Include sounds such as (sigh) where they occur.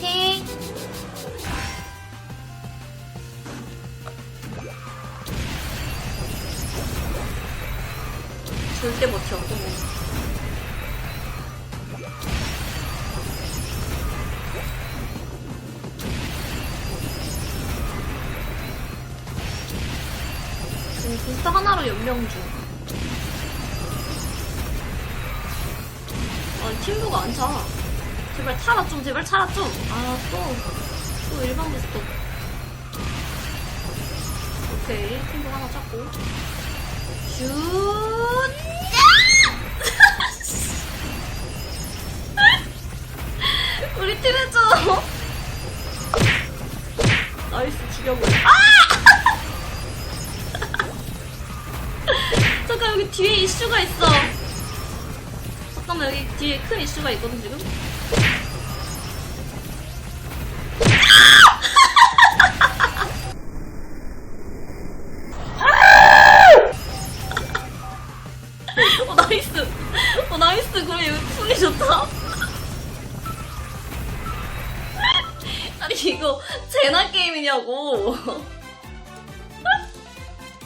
화이팅! 절대 버텨. 지금 부스터 하나로 연명 중. 아, 팀부가 안 차. 제발 타라 좀, 제발 차라 좀. 아, 또, 또 일반. 오케이, 팀부 하나 잡고. 슛! (laughs) 우리 팀 해줘! 나이스, 죽여버려. 아! (laughs) 잠깐, 여기 뒤에 이슈가 있어. 잠깐만, 여기 뒤에 큰 이슈가 있거든, 지금? (laughs) 어, 나이스. 어, 나이스. 그래, 여기 풍이 좋다. (laughs) 아니, 이거 제나 게임이냐고. (laughs)